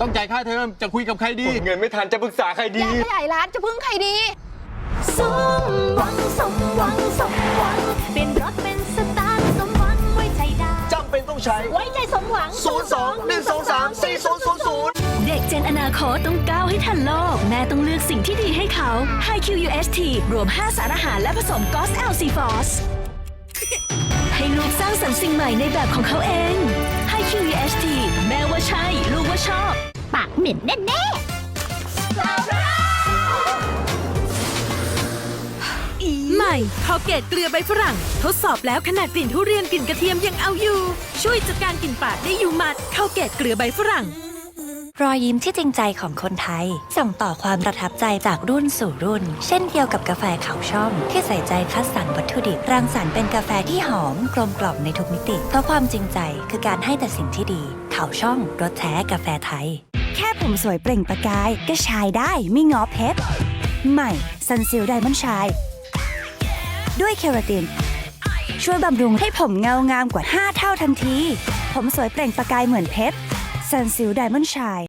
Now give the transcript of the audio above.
ต้องจ่ายค่าเทอมจะคุยกับใครดี เงินไม่ทันจะปรึกษาใครอดียากขยายร้านจะพึ่งใครดี สมหวังสมหวังสมหวัง เปลี่ยนรถเป็นสตาร์ทสมหวังไว้ใจได้จำเป็นต้องใช้ ไว้ใจสมหวัง 02 123 4000 เด็กเจนอนาคตต้องก้าวให้ทันโลก แม่ต้องเลือกสิ่งที่ดีให้เขา High QUST รวม 5 สารอาหารและผสมกอส LC f o s ให้ลูกสร้างสรรค์สิ่งใหม่ในแบบของเขาเอง High QUST เหม็นแน่ๆใหม่คอเกตเกลือใบฝรั่ง ทดสอบแล้วขนาดกลิ่นทุเรียนกลิ่นกระเทียมยังเอาอยู่ ช่วยจัดการกลิ่นปากได้อยู่หมัดคอเกตเกลือใบฝรั่ง รอยยิ้มที่จริงใจของคนไทย ส่งต่อความประทับใจจากรุ่นสู่รุ่น เช่นเดียวกับกาแฟขาวช่องที่ใส่ใจคัดสรรวัตถุดิบรังสรรค์เป็นกาแฟที่หอมกลมกล่อมในทุกมิติ เพราะความจริงใจคือการให้แต่สิ่งที่ดีขาวช่องรสแท้กาแฟไทยแค่ ผมสวยเปล่งประกาย ก็ชายได้ไม่งอเพชร ใหม่ซันซิลไดมอนชาย ด้วยเคราติน ช่วยบำรุงให้ผมเงางามกว่า 5 เท่าทันที ผมสวยเปล่งประกายเหมือนเพชรซันซิลไดมอนชาย